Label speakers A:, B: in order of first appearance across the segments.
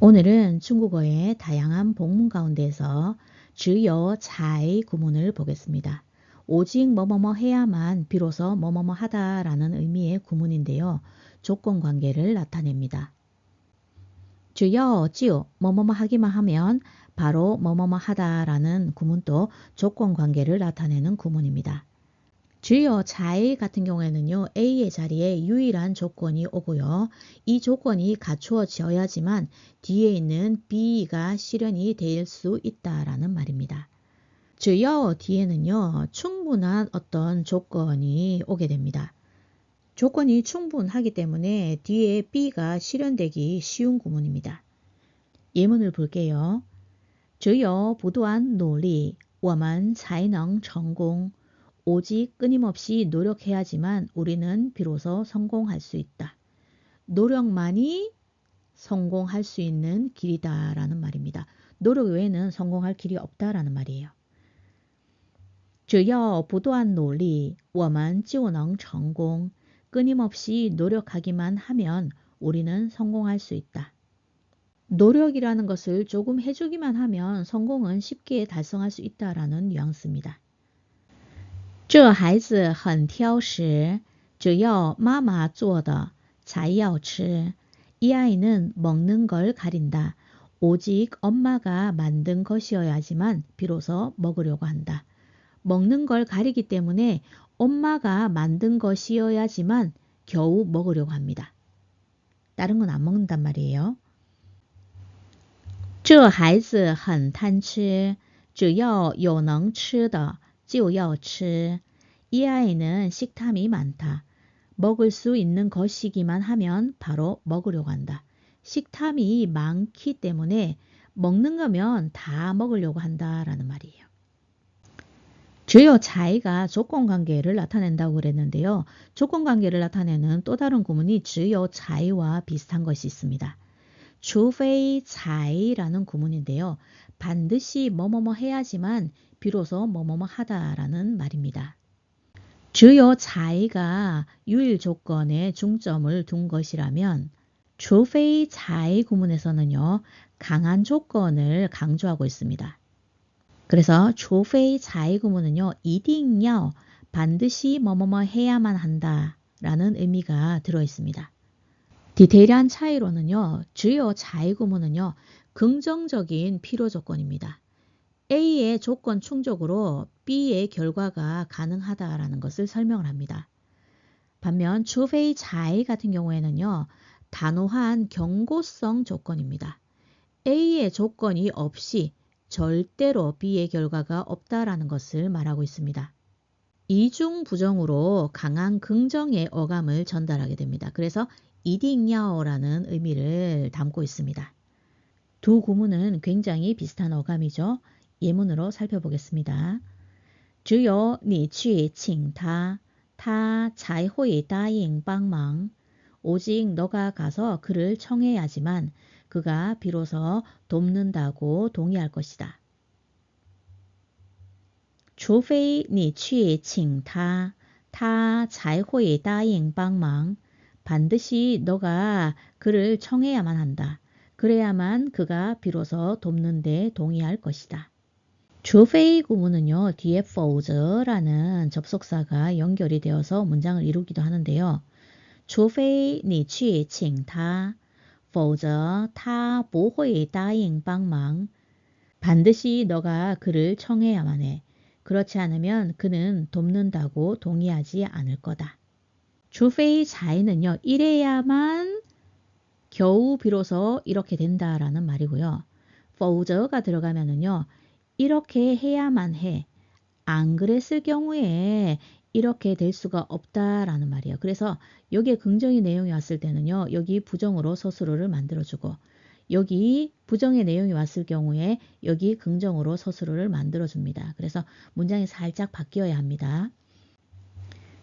A: 오늘은 중국어의 다양한 복문 가운데서 주요 잘 구문을 보겠습니다. 오직 뭐뭐뭐 해야만 비로소 뭐뭐뭐 하다라는 의미의 구문인데요. 조건 관계를 나타냅니다. 주요 지 뭐뭐뭐 하기만 하면 바로 뭐뭐뭐 하다라는 구문도 조건 관계를 나타내는 구문입니다. 주요 잘 같은 경우에는요. A의 자리에 유일한 조건이 오고요. 이 조건이 갖추어져야지만 뒤에 있는 B가 실현이 될 수 있다라는 말입니다. 주요 뒤에는요. 충분한 어떤 조건이 오게 됩니다. 조건이 충분하기 때문에 뒤에 B가 실현되기 쉬운 구문입니다. 예문을 볼게요. 只有不断努力我们才能成功 오직 끊임없이 노력해야지만 우리는 비로소 성공할 수 있다. 노력만이 성공할 수 있는 길이다라는 말입니다. 노력 외에는 성공할 길이 없다라는 말이에요. 只要不断努力我们就能成功 끊임없이 노력하기만 하면 우리는 성공할 수 있다. 노력이라는 것을 조금 해주기만 하면 성공은 쉽게 달성할 수 있다라는 뉘앙스입니다. 这孩子很挑食，只要妈妈做的才要吃。이 아이는 먹는 걸 가린다. 오직 엄마가 만든 것이어야지만 비로소 먹으려고 한다. 먹는 걸 가리기 때문에 엄마가 만든 것이어야지만 겨우 먹으려고 합니다. 다른 건 안 먹는단 말이에요. 这孩子很贪吃，只要有能吃的 就要吃. 이 아이는 식탐이 많다. 먹을 수 있는 것이기만 하면 바로 먹으려고 한다. 식탐이 많기 때문에 먹는 거면 다 먹으려고 한다라는 말이에요. 주요 차이가 조건관계를 나타낸다고 그랬는데요. 조건관계를 나타내는 또 다른 구문이 주요 차이와 비슷한 것이 있습니다. 주페이 차이라는 구문인데요. 반드시 뭐뭐뭐 해야지만 비로소 뭐뭐뭐 하다라는 말입니다. 주요 자이가 유일 조건에 중점을 둔 것이라면 주페이 자이 구문에서는요. 강한 조건을 강조하고 있습니다. 그래서 주페이 자이 구문은요. 이딩야 반드시 뭐뭐뭐 해야만 한다 라는 의미가 들어 있습니다. 디테일한 차이로는요. 주요 자이 구문은요. 긍정적인 필요 조건입니다. A의 조건 충족으로 B의 결과가 가능하다라는 것을 설명을 합니다. 반면 주페이 자이 같은 경우에는요. 단호한 경고성 조건입니다. A의 조건이 없이 절대로 B의 결과가 없다라는 것을 말하고 있습니다. 이중 부정으로 강한 긍정의 어감을 전달하게 됩니다. 그래서 이딩야오라는 의미를 담고 있습니다. 두 구문은 굉장히 비슷한 어감이죠. 예문으로 살펴보겠습니다. 只有你去请他,他才会答应帮忙. 오직 너가 가서 그를 청해야지만 그가 비로소 돕는다고 동의할 것이다. 除非你去请他,他才会答应帮忙. 반드시 너가 그를 청해야만 한다. 그래야만 그가 비로소 돕는데 동의할 것이다. 주페이 구문은요. 뒤에否则라는 접속사가 연결이 되어서 문장을 이루기도 하는데요. 除非你去请他,否则他不会答应帮忙. 반드시 너가 그를 청해야만 해. 그렇지 않으면 그는 돕는다고 동의하지 않을 거다. 주페이 자이는요. 이래야만 겨우 비로소 이렇게 된다라는 말이고요. for저가 들어가면은요. 이렇게 해야만 해. 안 그랬을 경우에 이렇게 될 수가 없다라는 말이에요. 그래서 여기에 긍정의 내용이 왔을 때는요. 여기 부정으로 서술어를 만들어주고 여기 부정의 내용이 왔을 경우에 여기 긍정으로 서술어를 만들어줍니다. 그래서 문장이 살짝 바뀌어야 합니다.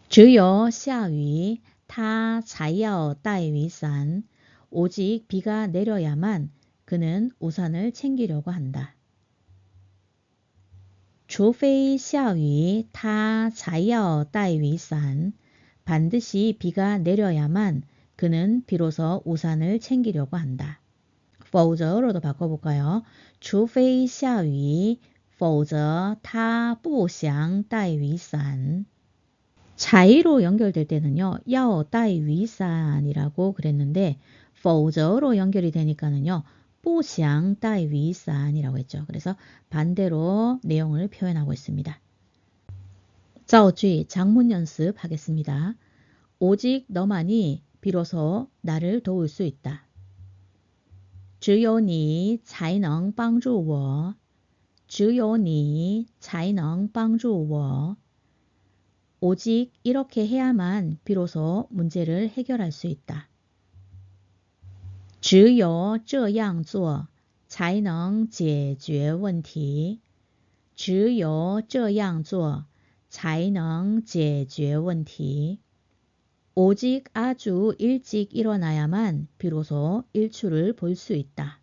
A: 주요 샤위 타 자야어 따위산 오직 비가 내려야만 그는 우산을 챙기려고 한다. 除非下雨他才要带雨伞 반드시 비가 내려야만 그는 비로소 우산을 챙기려고 한다. 否则로도 바꿔볼까요? 除非下雨,否则他不想带雨伞. 자의로 연결될 때는요. 야오 따이 위산이라고 그랬는데 否则로 연결이 되니까는요. 不想 따이 위산이라고 했죠. 그래서 반대로 내용을 표현하고 있습니다. 造句 장문 연습하겠습니다. 오직 너만이 비로소 나를 도울 수 있다. 只有你才能帮助我.只有你才能帮助我. 오직 이렇게 해야만 비로소 문제를 해결할 수 있다. 只有这样做才能解决问题.只有这样做才能解决问题. 오직 아주 일찍 일어나야만 비로소 일출을 볼 수 있다.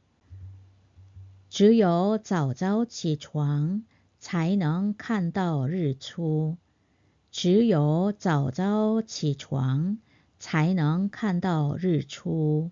A: 只有早早起床才能看到日出.只有早早起床才能看到日出.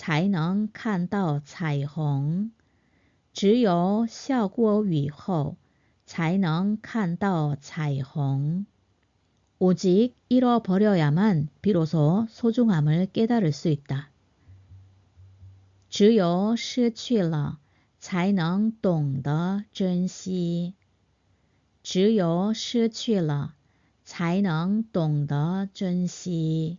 A: 才能看到彩虹.只有下过雨后才能看到彩虹. 오직 잃어버려야만 비로소 소중함을 깨달을 수 있다. 只有失去了才能懂得珍惜.只有失去了才能懂得珍惜.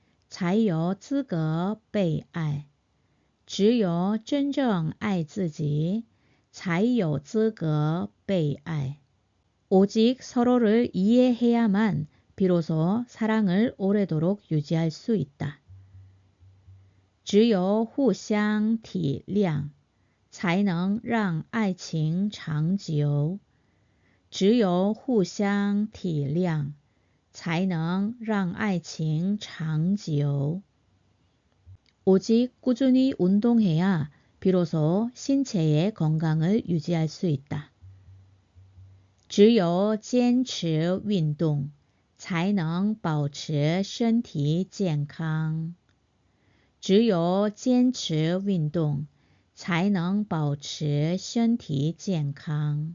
A: 才有资格被爱。只有真正爱自己，才有资格被爱。 오직 서로를 이해해야만 비로소 사랑을 오래도록 유지할 수 있다. 只有互相体谅才能让爱情长久.只有互相体谅 才能让爱情长久. 오직 꾸준히 운동해야 비로소 신체의 건강을 유지할 수 있다. 只有坚持运动，才能保持身体健康。只有坚持运动，才能保持身体健康。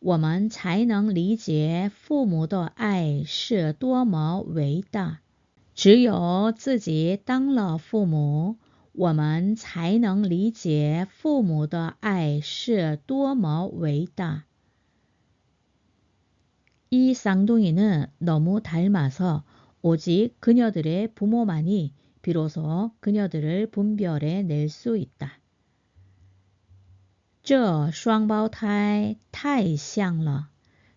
A: 我们才能理解父母的爱是多么伟大。只有自己当了父母，我们才能理解父母的爱是多么伟大。이쌍둥이는너무닮아서오직그녀들의부모만이비로소그녀들을분별해낼수있다 这双胞胎太像了，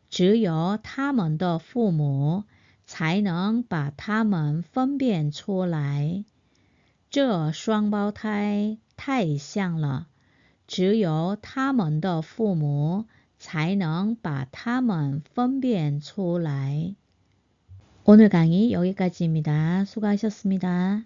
A: 只有他们的父母。才能把它们分辨出来。这双胞胎太像了，只有他们的父母才能把它们分辨出来。오늘강의여기까지입니다수고하셨습니다